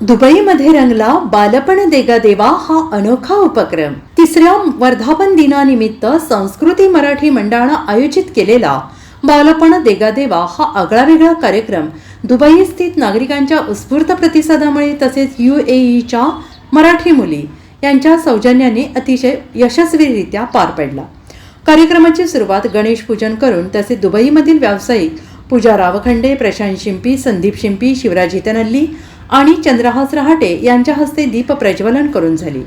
दुबईमध्ये रंगला बालपण देगा देवा हा अनोखा उपक्रम. तिसऱ्या वर्धापन दिनानिमित्त संस्कृती मराठी मंडळानं आयोजित केलेला बालपण देगा देवा हा आगळावेगळा कार्यक्रम दुबई स्थित नागरिकांच्या उत्स्फूर्त प्रतिसादामुळे तसेच यू ए ईच्या मराठी मुली यांच्या सौजन्याने अतिशय यशस्वीरित्या पार पडला. कार्यक्रमाची सुरुवात गणेश पूजन करून तसे दुबईमधील व्यावसायिक पूजा रावखंडे प्रशांत शिंपी संदीप शिंपी शिवराज हितनल्ली आणि चंद्रहास रहाटे यांच्या हस्ते दीप प्रज्वलन करून झाली.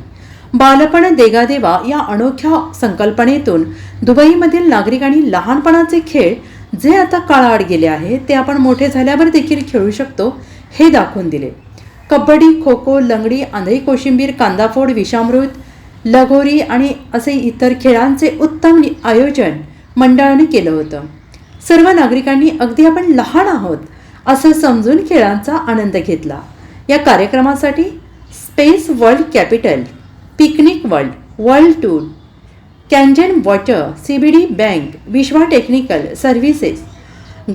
बालपण देगादेवा या अनोख्या संकल्पनेतून दुबईमधील नागरिकांनी लहानपणाचे खेळ जे आता काळाआड गेले आहे ते आपण मोठे झाल्यावर देखील खेळू शकतो हे दाखवून दिले. कबड्डी खो खो लंगडी आंधळी कोशिंबीर कांदाफोड विषामृत लगोरी आणि असे इतर खेळांचे उत्तम आयोजन मंडळाने केलं होतं. सर्व नागरिकांनी अगदी आपण लहान आहोत असं समजून खेळांचा आनंद घेतला. या कार्यक्रमासाठी space world capital picnic world world tour कॅन्जन water C B D bank Vishwa technical services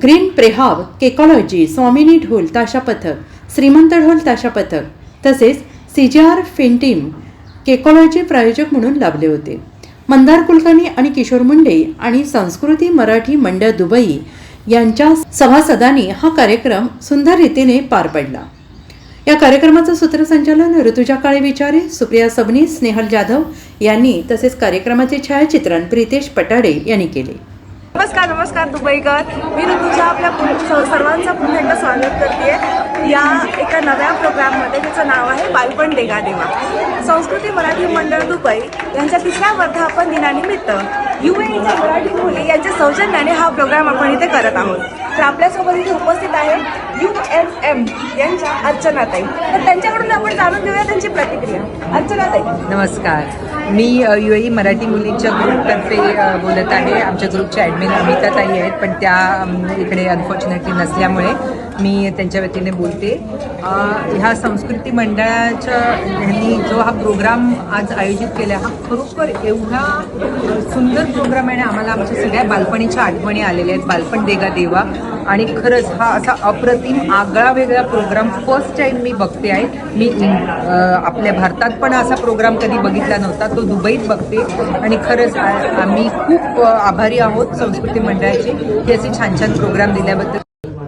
green प्रेहाव केकॉलॉजी Swamini ढोल ताशा पथक श्रीमंत ढोल ताशा पथक तसेच सी जी आर फिनटीम केकॉलॉजी प्रायोजक म्हणून लाभले होते. मंदार कुलकर्णी आणि किशोर मुंडे आणि संस्कृती मराठी मंडळ दुबई यांच्या सभासदांनी हा कार्यक्रम सुंदर रीतीने पार पडला. या कार्यक्रमाचं सूत्रसंचालन ऋतुजा काळे विचारे सुप्रिया सबनी स्नेहल जाधव यांनी तसेच कार्यक्रमाचे छायाचित्रण प्रितेश पटाडे यांनी केले. नमस्कार नमस्कार दुबईकर. मी ऋतुजा आपल्या सर्वांचा सर्वांचं पुन्हा एकदा स्वागत करते या एका नव्या प्रोग्राममध्ये त्याचं नाव आहे बालपण देगा देवा. संस्कृती मराठी मंडळ दुबई यांच्या तिसऱ्या वर्धापन दिनानिमित्त यू एच्या मराठी मुली यांच्या सौजन्याने हा प्रोग्राम आपण इथे करत आहोत. तर आपल्यासोबत इथे उपस्थित आहे यू एम एम यांच्या अर्चनाताई तर त्यांच्याकडून आपण जाणून घेऊया त्यांची प्रतिक्रिया. अर्चनाताई नमस्कार. मी यू ए मराठी मुलींच्या ग्रुपतर्फे बोलत आहे. आमच्या ग्रुपच्या ॲडमिन अमिताताई आहेत पण त्या इकडे अनफॉर्च्युनेटली नसल्यामुळे मी त्यांच्या वतीने बोलते. ह्या संस्कृती मंडळाच्या ह्यांनी जो हा प्रोग्राम आज आयोजित केला हा खरोखर एवढा सुंदर प्रोग्राम आहे आणि आम्हाला आमच्या सगळ्या बालपणीच्या आठवणी आलेल्या आहेत. बालपण देगा देवा. आणि खरंच हा असा अप्रतिम आगळा वेगळा प्रोग्राम फर्स्ट टाईम मी बघते आहे. मी आपल्या भारतात पण असा प्रोग्राम कधी बघितला नव्हता. तो दुबईत बघते. आणि खरंच आम्ही खूप आभारी आहोत संस्कृती मंडळाचे. की असे छान छान प्रोग्राम दिल्याबद्दल.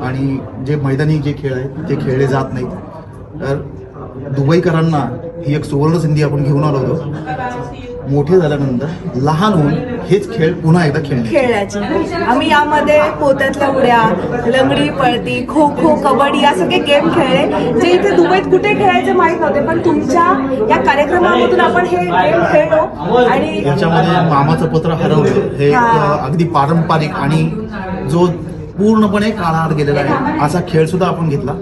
आणि जे मैदानी जे खेळ आहेत ते खेळले जात नाहीत. तर दुबईकरांना ही एक सुवर्ण संधी आपण घेऊन आलो होतो. मोठे झाल्यानंतर लहान होऊन हेच खेळ पुन्हा एकदा खेळणे खेळण्याची आम्ही यामध्ये पोत्यातल्या उड्या लंगडी पळती खो खो कबड्डी या सगळे गेम खेळले जे इथे दुबईत कुठे खेळायचे माहीत नव्हते पण तुमच्या या कार्यक्रमामधून आपण हे गेम खेळलो आणि याच्यामध्ये मामाचं पत्र हरवलं. हा. अगदी पारंपरिक आणि जो पूर्णपणे काळाआड गेलेला आहे. असा खेळ सुद्धा आपण घेतला.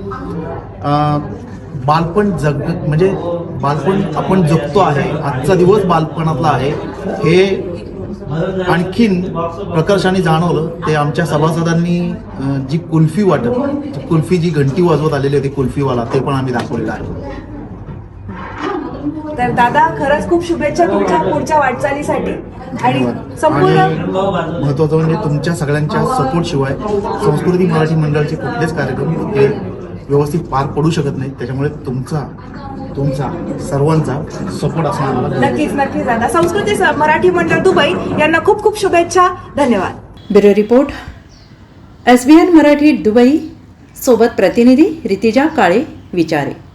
बालपण जग म्हणजे बालपण आपण जगतो आहे आजचा दिवस बालपणातला आहे हे आणखीन प्रकर्षाने जाणवलं. ते आमच्या सभासदांनी जी कुल्फी वाटत कुल्फी जी घंटी वाजवत आलेली होती कुल्फीवाला ते पण आम्ही दाखवलेलं आहे. तर दादा खरंच खूप शुभेच्छा तुमच्या पुढच्या वाटचालीसाठी. आणि संपूर्ण महत्वाचं म्हणजे तुमच्या सगळ्यांच्या सपोर्ट शिवाय संस्कृती मराठी मंडळाचे कुठलेच कार्यक्रम हे व्यवस्थित पार पडू शकत नाहीत. त्याच्यामुळे तुमचा तुमचा सर्वांचा सपोर्ट असणं आम्हाला गरजेचं आहे. नक्कीच नक्कीच दादा. संस्कृती स- मराठी मंडळ दुबई यांना खूप खूप शुभेच्छा. धन्यवाद. Bureau report S B N Marathi Dubai सोबत प्रतिनिधी रितिजा काळे विचारे.